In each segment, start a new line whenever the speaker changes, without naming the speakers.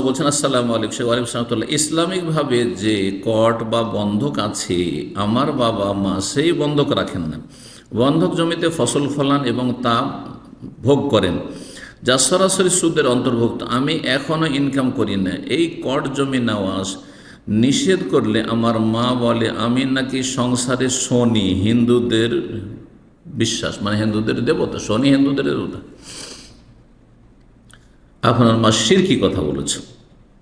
বলছেন, আসসালামু আলাইকুম শেখ, ওয়ালাইকুম সালামতুল্লাহ ইসলামিকভাবে যে কট বা বন্ধক আছে, আমার বাবা মা সেই বন্ধক রাখেন না। বন্ধক জমিতে ফসল ফলান এবং তা ভোগ করেন। যা সরাসরি সুদের অন্তর্ভুক্ত, আমি এখনও ইনকাম করি না। এই কট জমি নেওয়াজ নিষেধ করলে আমার মা বলে, আমি নাকি সংসারে শনি হিন্দুদের বিশ্বাস মানে হিন্দুদের দেবতা, শনি হিন্দুদের দেবতা। আপনার মা সিরকি কথা বলেছ।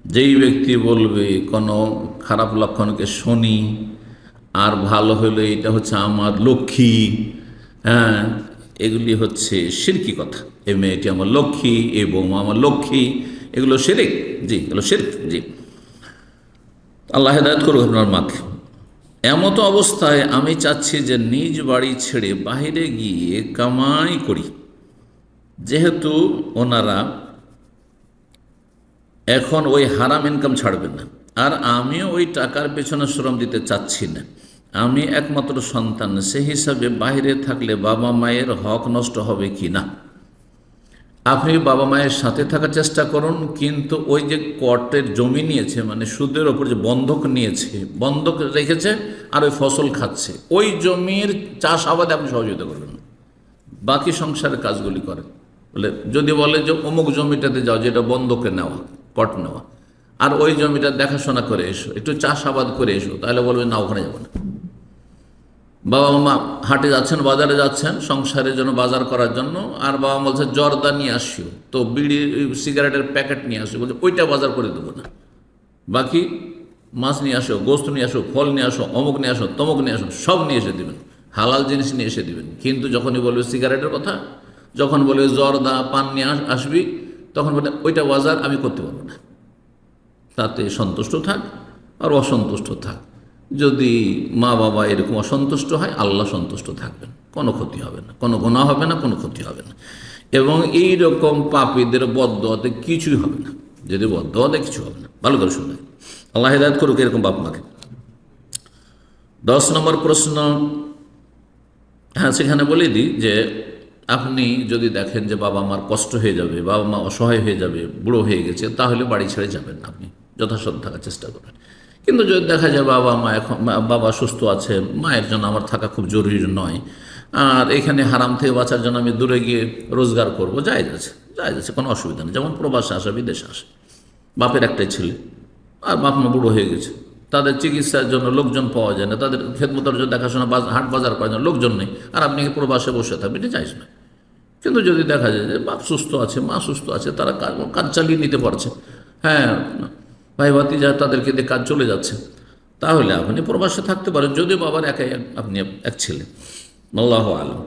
যেই ব্যক্তি বলবে, কোনো খারাপ লক্ষণকে শনি, আর ভালো হলে এটা হচ্ছে আমার লক্ষ্মী। হ্যাঁ এগুলি হচ্ছে সিরকি কথা। এ মেয়েটি আমার লক্ষ্মী এ বৌমা আমার লক্ষ্মী, এগুলো সেরেক। জি, এগুলো সেরেক, জি। আল্লাহ হেদায়ত করুক আপনার মাকে। এমত অবস্থায় আমি চাচ্ছি যে নিজ বাড়ি ছেড়ে বাইরে গিয়ে কামাই করি। যেহেতু ওনারা এখন ওই হারাম ইনকাম ছাড়বেন না। আর আমিও ওই টাকার পেছনে শ্রম দিতে চাচ্ছি না। আমি একমাত্র সন্তান সে হিসাবে বাইরে থাকলে বাবা মায়ের হক নষ্ট হবে কি না? আপনি বাবা মায়ের সাথে থাকার চেষ্টা করুন, কিন্তু ওই যে কটের জমি নিয়েছে মানে সুদের ওপর যে বন্ধক নিয়েছে, বন্ধক রেখেছে আর ওই ফসল খাচ্ছে, ওই জমির চাষ আবাদে আপনি সহযোগিতা করবেন। বাকি সংসারের কাজগুলি করেন। বলে, যদি বলে যে অমুক জমিটাতে যাও, যেটা বন্ধকে নেওয়া। পট নেওয়া আর ওই জমিটা দেখাশোনা করে এসো, একটু চাষাবাদ করে এসো, তাহলে বলবে, না, ওখানে যাব না। বাবা মা হাটে যাচ্ছেন, বাজারে যাচ্ছেন, সংসারের জন্য, বাজার করার জন্য, আর বাবা বলছে, জর্দা নিয়ে আসিও। তো বিড়ি, সিগারেটের প্যাকেট নিয়ে আসিও, বলছে, ওইটা বাজার করে দেবো না। বাকি মাছ নিয়ে আসো গোস্ত নিয়ে আসো ফল নিয়ে আসো অমুক নিয়ে আসো তমুক নিয়ে আসো সব নিয়ে এসে দিবেন। হালাল জিনিস নিয়ে এসে দিবেন। কিন্তু যখনই বলবে সিগারেটের কথা, যখন বলবে, জর্দা পান নিয়ে আস- আসবি তখন বলে, ওইটা ওয়াজার, আমি করতে পারব না। তাতে সন্তুষ্ট থাক আর অসন্তুষ্ট থাক। যদি মা বাবা এরকম অসন্তুষ্ট হয়, আল্লাহ সন্তুষ্ট থাকবেন। কোনো ক্ষতি হবে না। কোনো গোনা হবে না, কোনো ক্ষতি হবে না। এবং এই রকম পাপীদের বদ্ধতে কিছুই হবে না। যদি বদ্ধতে কিছু হবে না, ভালো করে শুনে আল্লাহ হেদায়ত করুক, এরকম বাপ মাকে দশ নম্বর প্রশ্ন হ্যাঁ সেখানে বলে দিই যে আপনি যদি দেখেন যে বাবা মার কষ্ট হয়ে যাবে, বাবা মা অসহায় হয়ে যাবে, বুড়ো হয়ে গেছে, তাহলে বাড়ি ছেড়ে যাবেন না আপনি। যথাসাধ্য থাকার চেষ্টা করবেন। কিন্তু যদি দেখা যায় বাবা মা এখন বাবা সুস্থ আছে, মায়ের জন্য আমার থাকা খুব জরুরি নয়, আর এখানে হারাম থেকে বাঁচার জন্য আমি দূরে গিয়ে রোজগার করব, যাই যাচ্ছে যাই যাচ্ছে, কোনো অসুবিধা নেই। যেমন প্রবাসে আসে, বিদেশে আসে। বাপের একটাই ছেলে, আর বাপ মা বুড়ো হয়ে গেছে। তাদের চিকিৎসার জন্য লোকজন পাওয়া যায় না। তাদের খেদমতের জন্য দেখাশোনা হাট বাজার করার জন্য লোকজন নেই। আর আপনি প্রবাসে বসে থাকবেন? এটা চাইছ না। কিন্তু যদি দেখা যায় যে বাপ সুস্থ আছে, মা সুস্থ আছে, তারা কাজ কাজ চালিয়ে নিতে পারছে। হ্যাঁ ভাই ভাতি যা তাদেরকে দিয়ে কাজ চলে যাচ্ছে। তাহলে আপনি প্রবাসে থাকতে পারেন। যদিও বাবার একাই আপনি এক ছেলে। আল্লাহ আলম।